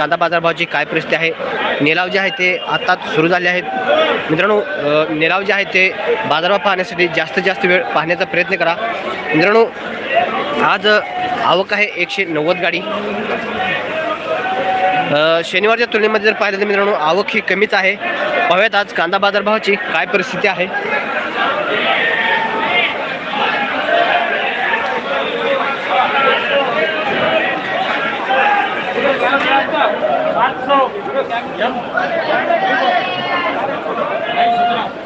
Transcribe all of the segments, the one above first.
कांदा बाजारभावाची काय परिस्थिती आहे? निलाव जे आहे ते आत्ताच सुरू झाले आहेत. मित्रांनो नेलाव निलाव जे आहे ते बाजारभाव पाहण्यासाठी जास्तीत जास्त वेळ पाहण्याचा प्रयत्न करा. मित्रांनो आज आवक आहे एकशे नव्वद गाडी. शनिवारच्या तुलनेमध्ये जर पाहिलं तर मित्रांनो आवक ही कमीच आहे. पाहूयात आज कांदा बाजारभावाची काय परिस्थिती आहे.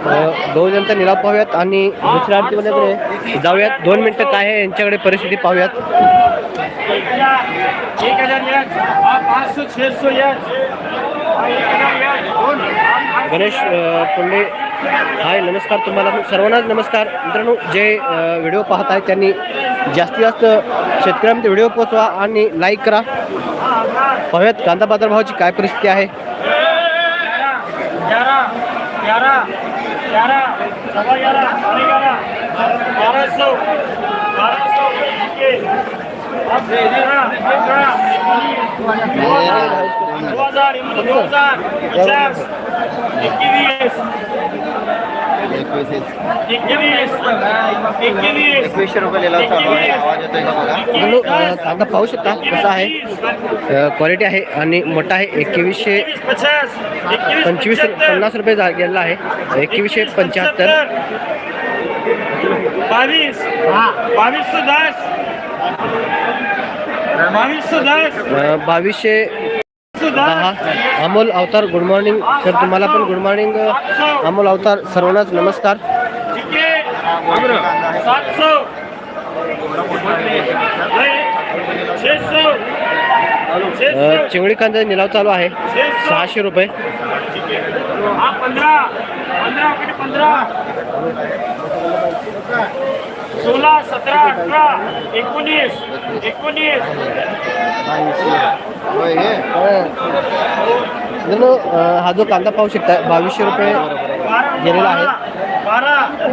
अ, दोन जणचा निलाव पाहूयात आणि दुसऱ्या आरतीमध्ये जाऊयात. दोन मिनटं काय आहे यांच्याकडे परिस्थिती पाहूयात. एक हजार गणेश अ, पुंडे हाय नमस्कार तुम्हाला. सर्वांनाच नमस्कार. मित्रांनो जे व्हिडिओ पाहत आहेत त्यांनी जास्तीत जास्त शेतकऱ्यांमध्ये व्हिडिओ पोचवा आणि लाईक करा. पाहूयात कांदा बाजारभावाची काय परिस्थिती आहे एकवीस एकवीसशे रुपये लिलाव चालू आहे आवाज येतोय का बघा पाहू शकता कसा आहे क्वालिटी आहे आणि मोठा आहे एकवीसशे पचास पंचवीस पन्नास रुपये जा गेलेला आहे एकवीसशे पंच्याहत्तर बावीस बावीसशे दस बावीस दस बावीसशे दहा अमोल अवतार गुड मॉर्निंग सर तुम्हाला पण गुड मॉर्निंग अमोल अवतार सर्वांनाच नमस्कार. चिंगडी कांदा निलाव चालू आहे. सहाशे रुपये. सोळा सतरा अठरा एकोणीस एकोणीस. हा? जो कांदा पाहू शकता बावीसशे रुपये गेलेला आहे.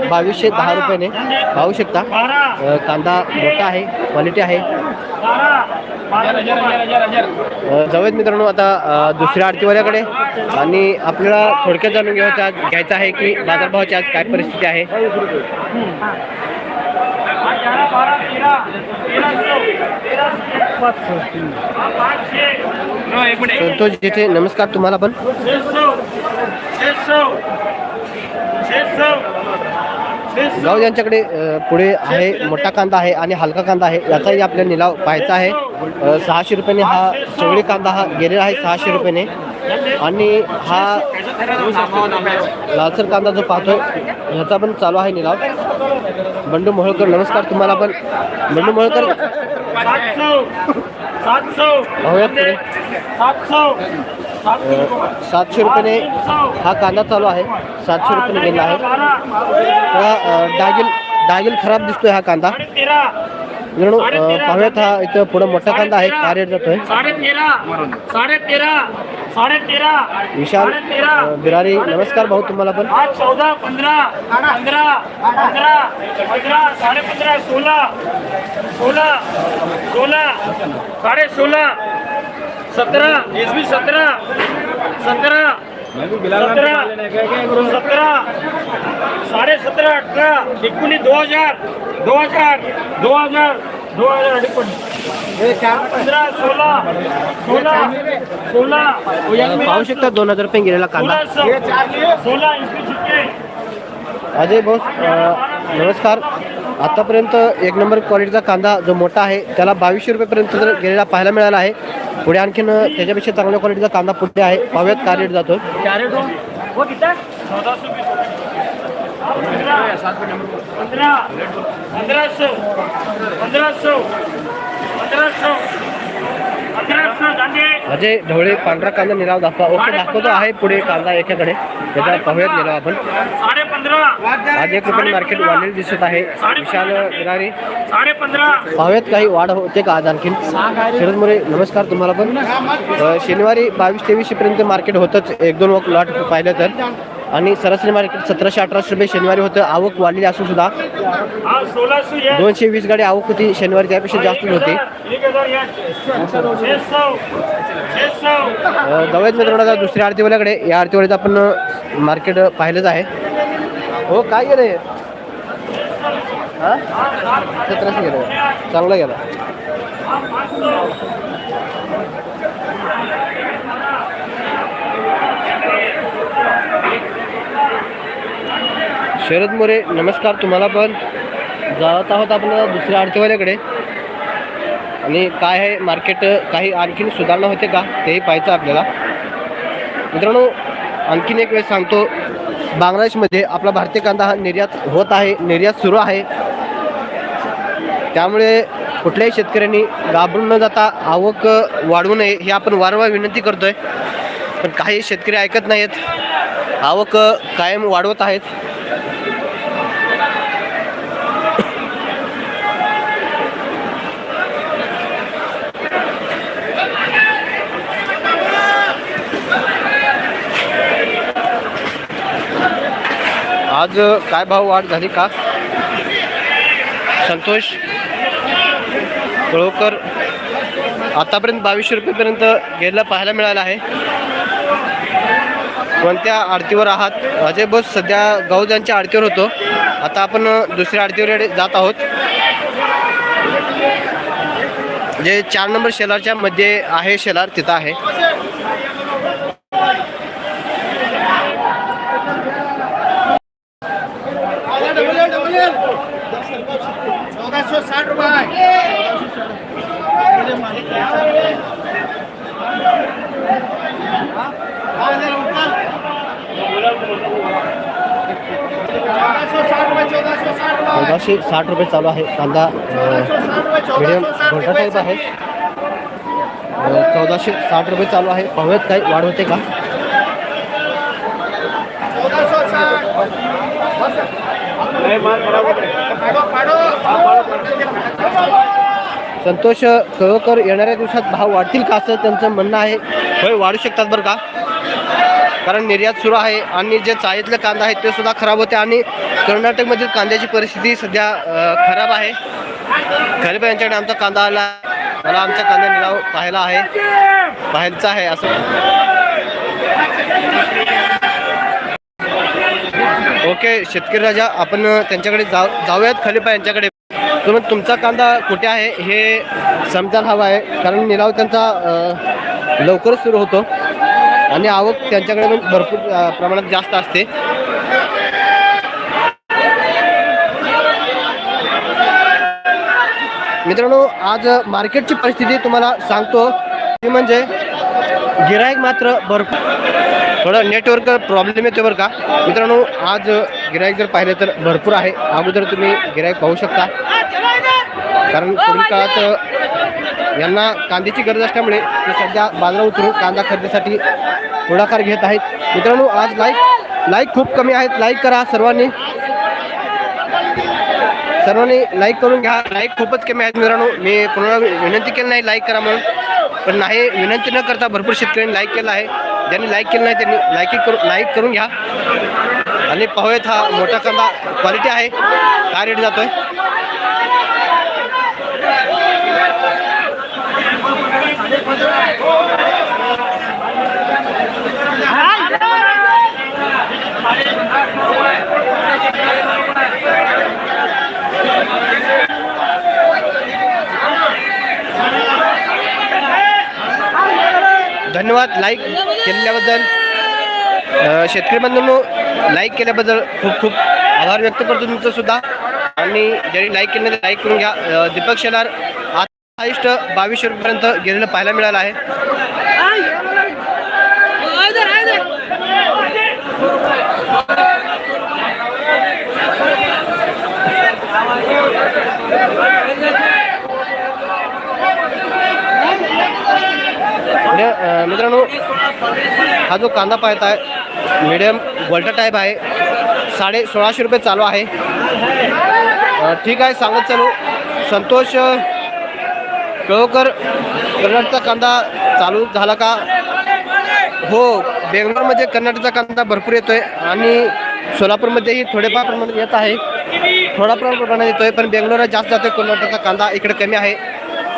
बावीसशे दहा रुपयाने पाहू शकता. कांदा मोठा आहे क्वालिटी आहे. जाऊयात मित्रांनो आता दुसऱ्या आरतीवाल्याकडे. आणि आपल्याला थोडक्यात जाणून घ्यायचं आज घ्यायचं आहे की बाजारभावाची आज काय परिस्थिती आहे. ग्यारह बारह तेरह तेरह सौ तेरह संतोष नमस्कार तुम्हाला पण. जाऊ यांच्याकडे पुढे आहे मोठा कांदा आहे आणि हलका कांदा आहे याचाही आपल्याला निलाव पाहायचा आहे. सहाशे रुपयाने हा चवळी कांदा हा गेलेला आहे सहाशे रुपयाने. आणि हा लालसर कांदा जो पाहतोय ह्याचा पण चालू आहे निलाव. बंडू मोहोळकर नमस्कार तुम्हाला पण. बंडू मोहोळकर. सातशे रुपयाने हा कांदा चालू आहे. सातशे रुपयाने गेला आहे. हा, डागिल डागिल खराब दिसतोय हा कांदा. मित्रांनो पाहूयात हा इथं पुढं मोठा कांदा आहे. का रेट जातोय. साढ़े तेरह साढ़े तेरह साढ़े तेरह। विशाल साढ़े अ, तेरह बिरारी नमस्कार भाऊ तुम्हाला पण आज चौदह पंद्रह पंद्रह पंद्रह पंद्रह साढ़े पंद्रह सोलह सोलह सोलह साढ़े सोलह सत्रह इस भी सत्रह सत्रह सत्रह सत्रह साढ़े सत्रह अठारह एकोणीस दो हजार दो हजार दो हजार दो हजार पाहू शकता दोन हजार रुपये गेलेला कांदा. अजय बोस नमस्कार. आतापर्यंत एक नंबर क्वालिटीचा कांदा जो मोठा आहे त्याला बावीसशे रुपयेपर्यंत जर गेलेला पाहायला मिळाला आहे पुढे आणखीन त्याच्यापेक्षा चांगल्या क्वालिटीचा कांदा पुढे आहे. पाहूयात का रेट जातो पंधराशे पंधराशे. अजय ढवळे पांढरा कांदा निलाव दाखवा. ओके दाखवतो आहे पुढे कांदा एकाकडे. त्याचा पाहूयात निलाव आपण. आज एक रुपये मार्केट वाढलेलं दिसत आहे. विशाल पंद्रह पाहूयात काही वाढ होते का आज आणखीन? शरद मोरे नमस्कार तुम्हाला पण. शनिवारी बावीस तेवीसशे पर्यंत मार्केट होतच. एक दोन लॉट पाहिलं तर. आणि सरासरी मार्केट सतराशे अठराशे रुपये शनिवारी होतं. आवक वाढलेली असून सुद्धा दोनशे वीस गाडी आवक होती शनिवारी त्यापेक्षा जास्त होती. जाऊयात मित्रांनो दुसऱ्या आरतीवाल्याकडे. या आरतीवाडीत आपण मार्केट पाहिलंच आहे. हो काय गेलं हे? सतराशे गेलं चांगलं गेलं. शरद मोरे नमस्कार तुम्हाला पण. जात आहोत आपण दुसऱ्या आरतीवाल्याकडे आणि काय आहे मार्केट काही आणखीन सुधारणा होते का? तेही पाहायचं आपल्याला. मित्रांनो आणखीन एक वेळ सांगतो. बांगलादेशमध्ये आपला भारतीय कांदा हा निर्यात होत आहे निर्यात सुरू आहे. त्यामुळे कुठल्याही शेतकऱ्यांनी घाबरून न जाता आवक वाढवू नये हे आपण वारंवार विनंती करतोय. पण काही शेतकरी ऐकत नाहीत. आवक कायम वाढवत आहेत. आज काय भाव वाढ झाली का? संतोष कळोकर आतापर्यंत बावीसशे रुपयेपर्यंत गेलं पाहायला मिळालं आहे. कोणत्या आरतीवर आहात. अजय बोस सध्या गौजांच्या आरतीवर होतो. आता आपण दुसऱ्या आरतीवर जात आहोत. जे चार नंबर शेलारच्या मध्ये आहे शेलार तिथं आहे चौदह सौ साठ रुपये चौदाशे साठ रुपये चालू आहे. कांदा मिडियम घोटा टाईप आहे. चौदाशे साठ रुपये चालू आहे. पाहूयात काही वाढ होते का? संतोष कळकर येणाऱ्या दिवसात भाव वाढतील का असं त्यांचं म्हणणं आहे. होय वाढू शकतात बरं का? कारण निर्यात सुरू आहे आणि जे चाळीतलं कांदा आहे ते सुद्धा खराब होते आणि कर्नाटकमधील कांद्याची परिस्थिती सध्या खराब आहे. खरीप यांच्याकडे आमचा कांदा आला. मला आमचा कांदा निलाव पाहायला आहे. पाहायचा आहे असं. ओके शेतकरी राजा आपण त्यांच्याकडे जाऊ जाऊयात खलिपा यांच्याकडे. तुम्ही तुमचा कांदा कुठे आहे हे समजायला हवा आहे. कारण निलाव त्यांचा लवकरच सुरू होतो. आणि आवक त्यांच्याकडे पण भरपूर प्रमाणात जास्त असते. मित्रांनो आज मार्केटची परिस्थिती तुम्हाला सांगतो. ती म्हणजे गिराईक मात्र भरपूर. थोडं नेटवर्क प्रॉब्लेम येतो बरं का. मित्रांनो आज गिराईक जर पाहिलं तर भरपूर आहे. अगोदर तुम्ही गिराईक पाहू शकता. कारण पुढील काळात यांना कांद्याची गरज असल्यामुळे ते सध्या बाजारात उतरून कांदा खरेदीसाठी पुढाकार घेत आहेत. मित्रांनो आज लाईक लाईक खूप कमी आहेत. लाईक करा सर्वांनी. सर्वांनी लाईक करून घ्या. लाईक खूपच कमी आहेत मित्रांनो. मी पुन्हा विनंती केली नाही लाईक करा म्हणून. पण नाही विनंती न करता भरपूर शेतकऱ्यांनी लाईक केलं आहे. ज्यांनी लाईक केलं नाही त्यांनी लाईक करू लाईक करून घ्या. आणि पाहूयात हा मोठा कांदा क्वालिटी आहे. काय रेट जातोय? धन्यवाद. लाईक केल्याबद्दल. शेतकरी बंधूंनो लाईक केल्याबद्दल खूप खूप आभार व्यक्त करतो तुमचं सुद्धा. आणि ज्यांनी लाईक केलं लाईक करून घ्या. दीपक शेलार हाईस्ट बावीसशे रुपयापर्यंत गेलेलं पाहायला मिळालं आहे. मित्रांनो हा जो कांदा पाहत आहे मिडियम वल्टर टाईप आहे. साडे सोळाशे रुपये चालू आहे. ठीक आहे सांगत चालू. संतोष कळवकर कर्नाटकचा कांदा चालू झाला का? हो बेंगलोरमध्ये कर्नाटकचा कांदा भरपूर येतोय आणि सोलापूरमध्येही थोडेफार प्रमाणात येत आहे. थोड्याफार प्रमाणात येतोय पण बेंगलोरला जास्त जातोय. कर्नाटकचा कांदा इकडे कमी आहे.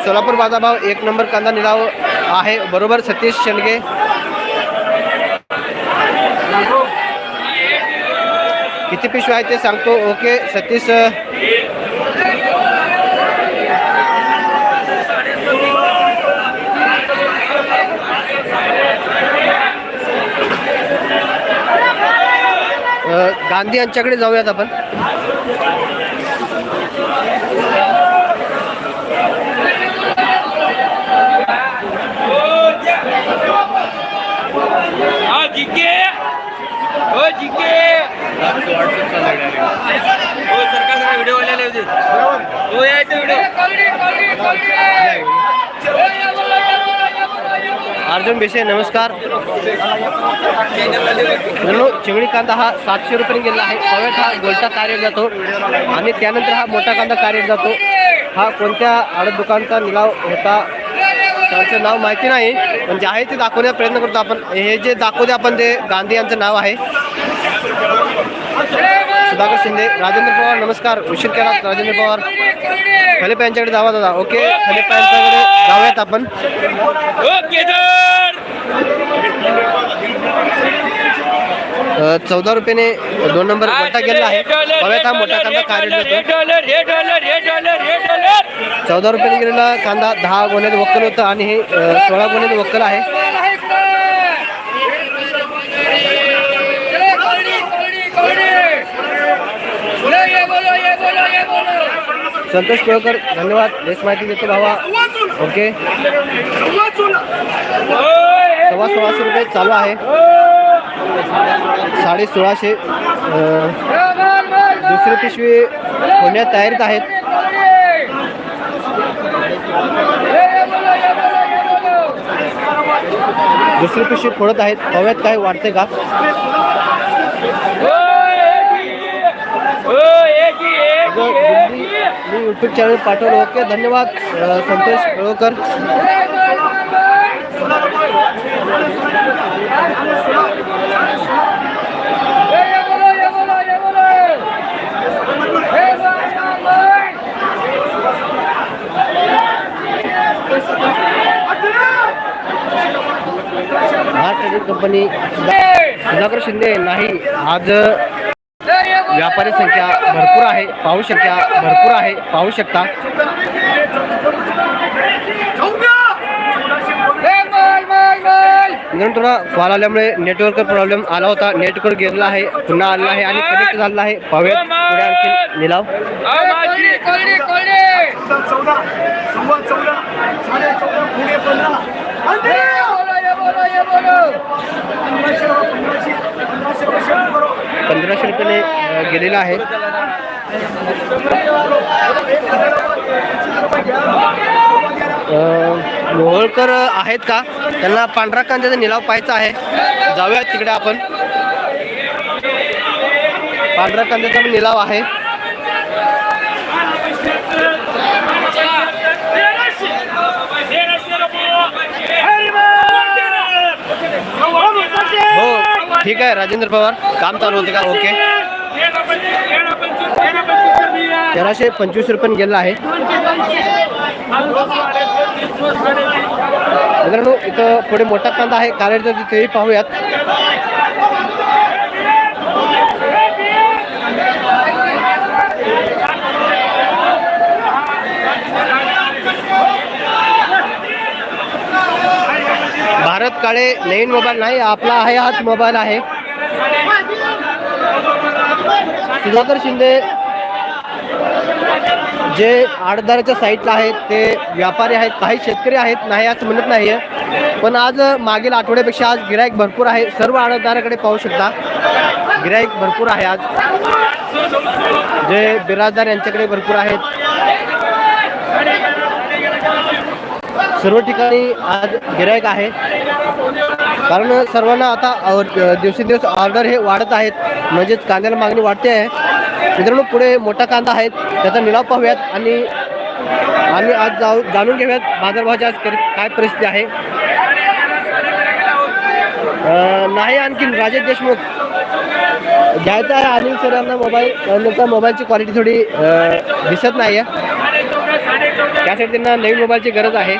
सोलापूर बाजाभाव एक नंबर कांदा निलाव आहे. बरोबर सतीश शेंडगे. किती पिशवी आहे ते सांगतो. ओके सतीश गांधी यांच्याकडे जाऊयात आपण. हा हो हो व्हिडिओ अर्जुन बेसे नमस्कार. मित्रांनो चिंगडी कांदा हा सातशे रुपये गेलेला आहे. पवेट हा गोलटा कार्य जातो. आणि त्यानंतर हा मोठा कांदा कार्यट जातो. हा कोणत्या आडत दुकानचा निलाव होता त्यांचं नाव माहिती नाही. पण जे आहे ते दाखवण्याचा प्रयत्न करतो आपण. हे जे दाखवते आपण ते गांधी यांचं नाव आहे. सुधाकर शिंदे राजेंद्र पवार नमस्कार. उशीर केला राजेंद्र पवार. खलिप यांच्याकडे जावा दादा. ओके खलिप यांच्याकडे जाऊयात आपण. चौदा रुपयाने दोन नंबर मोठा गेलेला आहे. हा मोठा कांदा डॉलर चौदा रुपयाने गेलेला कांदा दहा गोण्यात वक्कल होतं आणि हे सोळा गोण्यात वक्कल आहे. संतोष केळकर धन्यवाद. बेस माहिती देतो भावा. ओके. सव्वा सोळाशे रुपये चालू आहे. साडे सोळाशे दुसरी पिशवी होण्यात तयारीत आहेत. दुसरी पिशवी फोडत आहेत. हव्यात काय वाढते का हो एक ही एक जर ही एक दिल्ली- ही यूट्यूब चॅनल पाठवलं. ओके धन्यवाद संतोष केळकर भारत कंपनी सुधा- सुधाकर शिंदे नाही. आज व्यापारी संख्या भरपूर आहे पाहू शकता भरपूर आहे पाहू शकता. थोडा कॉल आल्यामुळे नेटवर्क प्रॉब्लेम आला होता. नेटवर्क गेलेला आहे पुन्हा आलेला आहे आणि कनेक्ट झालेला आहे. पाहूयात पुढे आणखी निलाव हा माझी चौदा सव्वा चौदा साडे चौदा पुणे पंधरा पंधराशे पंधराशे पंधराशे वर्षे बरोबर पंधराशे रुपयाने अ, गेलेला आहे. मोहोळकर आहेत का? त्यांना पांढरा कांद्याचा निलाव पाहायचा आहे. जाऊयात तिकडे आपण. पांढरा कांद्याचा पण निलाव आहे. हो ठीक आहे राजेंद्र पवार. काम चालू होते का? ओके. तेराशे पंचवीस रुपये गेलेला आहे. मित्रांनो इथं पुढे मोठा कांदा आहे. कार्यरत तिथेही पाहूयात. भारत काळे नवीन मोबाईल नाही आपला आहे हाच मोबाईल आहे. सुधाकर शिंदे जे आडदाराच्या साईडला आहेत ते व्यापारी आहेत काही शेतकरी आहेत नाही असं म्हणत नाही आहे पण आज मागील आठवड्यापेक्षा आज गिराईक भरपूर आहे. सर्व आडतदाराकडे पाहू शकता. गिराईक भरपूर आहे आज. जे बिराजदार यांच्याकडे भरपूर आहेत. सर्व ठिकाणी आज गिराईक आहे. कारण सर्वांना आता दिवसेंदिवस ऑर्डर हे वाढत आहेत. म्हणजेच कांद्याला मागणी वाढते आहे. मित्रांनो पुढे मोठा कांदा आहेत त्याचा निलाव पाहूयात आणि आम्ही आज जाऊ जाणून घेऊयात बाजारभावाची आज काय परिस्थिती आहे. नाही आणखीन राजेश देशमुख. घ्यायचा आहे अनिल सरांना मोबाईल त्यांचा मोबाईलची क्वालिटी थोडी दिसत नाही आहे त्यासाठी त्यांना नवीन मोबाईलची गरज आहे.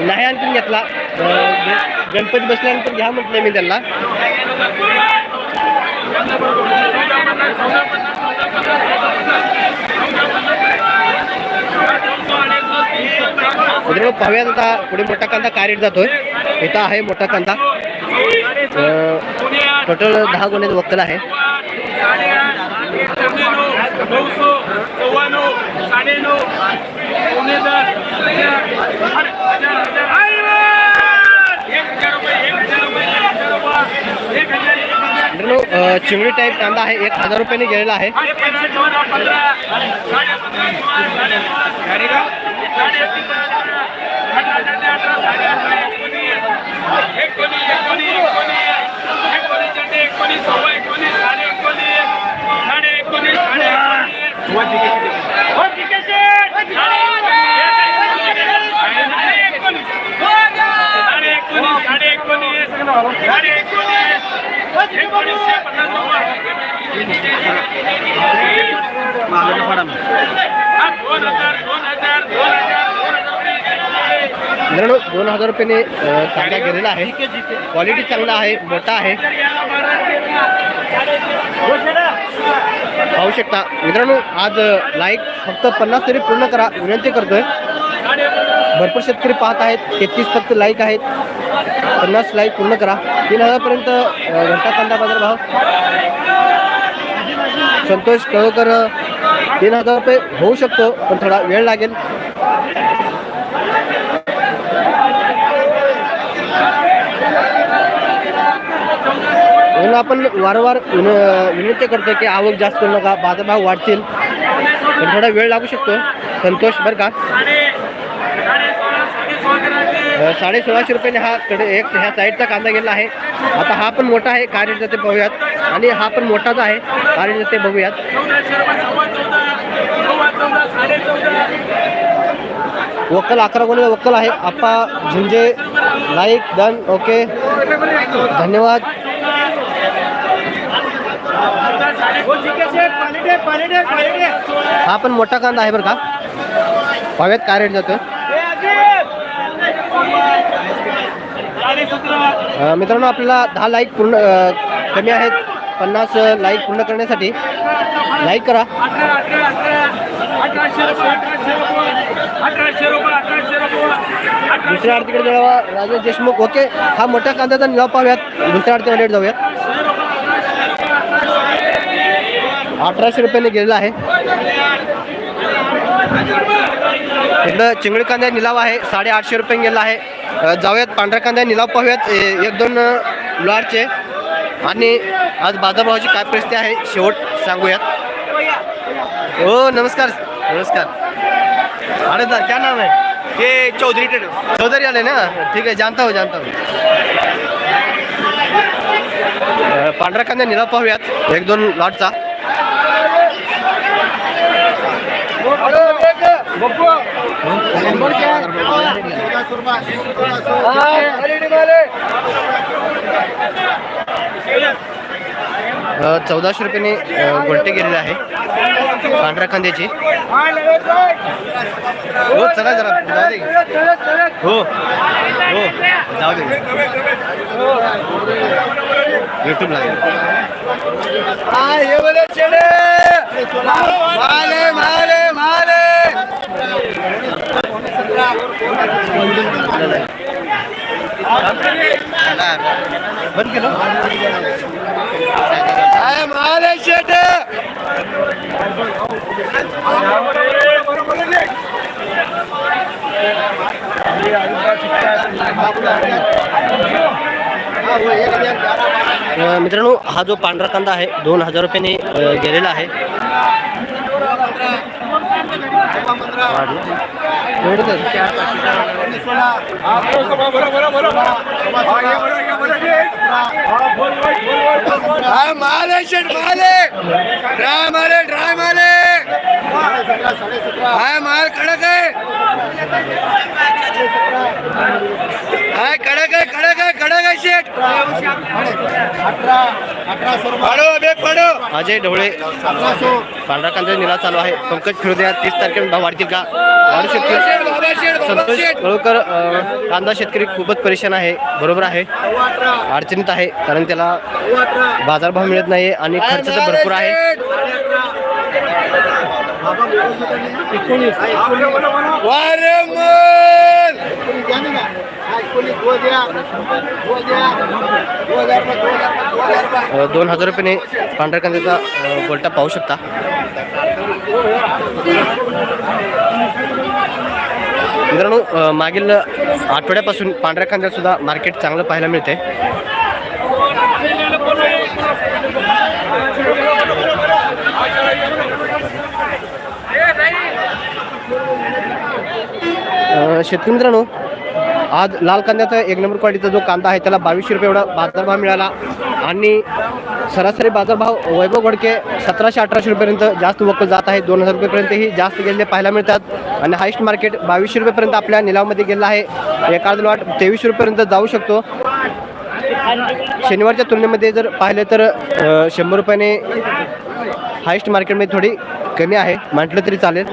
नाही आणखीन घेतला. ग- गणपती बसल्यानंतर घ्या म्हटलं मी त्यांना. मित्रांनो पाहूयात आता पुढे मोठा कांदा काय रेट जातोय. इथं आहे मोठा कांदा. टोटल दहा गुन्हे वक्कल आहे. नऊशे सव्वा नऊ साडे नऊ पावणे दस हजार एक हजार मित्रांनो अ, चिंगडी टाईप कांदा आहे एक हजार रुपयाने गेलेला आहे साडे एकोणीस साडे एकोणीस साडे एकोणीस मित्रांनो दोन हजार रुपयाने अ, कांदा गेलेला आहे क्वालिटी चांगला आहे मोठा आहे. पाहू शकता. मित्रांनो आज लाईक फक्त पन्नास तरी पूर्ण करा. विनंती करतोय. भरपूर शेतकरी पाहत आहेत. तेहतीस फक्त लाईक आहेत. पन्नास लाईक पूर्ण करा. तीन हजारपर्यंत अ, घंटा कांदा बाज़ार भाव. संतोष कळवकर तीन हज़ार रुपये शकतो पण थोडा लागेल. म्हणून आपण वारंवार विन विनंती करतो की आवक जास्त करू नका बाजारभाव वाढतील. पण थोडा वेळ लागू शकतो संतोष बरं का? साडे सोळाशे रुपयाने हा कडे एक ह्या साईडचा कांदा गेला आहे. आता हा पण मोठा आहे काय रेट जाते बघूयात. आणि हा पण मोठाच आहे काय रेट जाते बघूयात. वक्कल अकरा गुन्हे वक्कल आहे. Appa Zunje like done okay. धन्यवाद. हा पण मोठा कांदा आहे बरं का? पाव्यात काय रेट जातोय साडे सतरा अ, मित्रांनो आपल्याला दहा लाईक पूर्ण कमी आहेत. पन्नास लाईक पूर्ण करण्यासाठी लाईक करा. दुसऱ्या आरतीकडे जाऊया राजेश देशमुख ओके. हा मोठ्या कांद्याचा निलाव पाहूयात. दुसऱ्या आरतीला लेट जाऊयात. अठराशे रुपयाने गेलेला आहे. इकडं चिंगडी कांद्या निलाव आहे. साडेआठशे रुपये गेला आहे. जाऊयात पांढऱ्या कांद्या निलाव पाहूयात. एक दोन लॉटचे आणि आज बाजारभावाची काय परिस्थिती आहे शेवट सांगूयात. हो नमस्कार. नमस्कार. अरे सर क्या नाम है ये चौधरी चौधरी वाले ना? ठीक है जानता हूँ जानता हूँ. पांढरा कांदा निलाव पाहूयात. एक दोन लॉटचा अ, चौदाशे रुपयाने गोलटे गेलेले आहे. पांढऱ्या कांद्याची हो चला जरा जाऊ दे. हो हो जाऊ दे. युट्यूब लागेल बंद केलं. मित्रांनो हा जो पांढरा कांदा आहे दोन हजार रुपयाने गेलेला आहे. वाढला. एवढंच शेट मारे ड्राय मारे ड्राय मारे हाय माल कडक आहे. हाय कडक आहे कडक आहे कडक आहे शेट अठरा. अजय ढवळे. पांढरा कांदा निला चालू आहे. पंकज फिरोद्या तीस तारखेला भाव वाढतील का? वाढू शकतील संतोष कळकर कांदा शेतकरी खूपच परेशान आहे. बरोबर आहे. अडचणीत आहे कारण त्याला बाजारभाव मिळत नाही आणि खर्च तर भरपूर आहे. वारंवार दोन हजार रुपयाने पांढऱ्या कांद्याचा गोलटा पाहू शकता. मित्रांनो मागील आठवड्यापासून पांढऱ्या कांद्यात सुद्धा मार्केट चांगलं पाहायला मिळते शेतकरी मित्रांनो आज लाल कांद्याचा एक नंबर क्वालिटीचा जो कांदा आहे त्याला बावीसशे रुपये एवढा बाजारभाव मिळाला. आणि सरासरी बाजारभाव वैभव घोडके सतराशे अठराशे रुपयेपर्यंत जास्त वकल जात आहे. दोन हजार रुपयेपर्यंतही जास्त गेलेले पाहायला मिळतात. आणि हायस्ट मार्केट बावीसशे रुपयेपर्यंत आपल्या निलावमध्ये गेला आहे. एका लॉट तेवीसशे रुपयेपर्यंत जाऊ शकतो. शनिवारच्या तुलनेमध्ये जर पाहिले तर शंभर रुपयाने हायस्ट मार्केटमध्ये थोडी कमी आहे. म्हटलं तरी चालेल.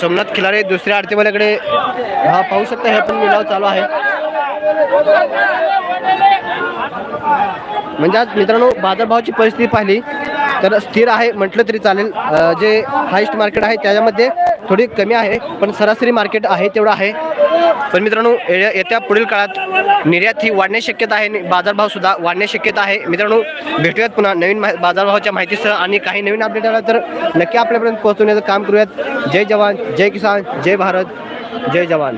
सोमनाथ खिलारे दुसऱ्या आरतीवाल्याकडे हा पाहू शकता हे पण मिलाव चालू आहे. म्हणजे आज मित्रांनो बाजारभावाची परिस्थिती पाहिली तर स्थिर आहे म्हटलं तरी चालेल. जे हायस्ट मार्केट आहे त्याच्यामध्ये थोडी कमी आहे पण सरासरी मार्केट आहे तेवढं आहे. पण मित्रांनो येत्या पुढील काळात निर्यात ही वाढण्याची शक्यता आहे आणि बाजारभाव सुद्धा वाढण्याची शक्यता आहे. मित्रांनो भेटूयात पुन्हा नवीन मा- बाजारभावाच्या माहितीसह आणि काही नवीन अपडेट आला तर नक्की आपल्यापर्यंत पोहोचवण्याचं काम करूयात. जय जवान जय किसान जय भारत जय जवान.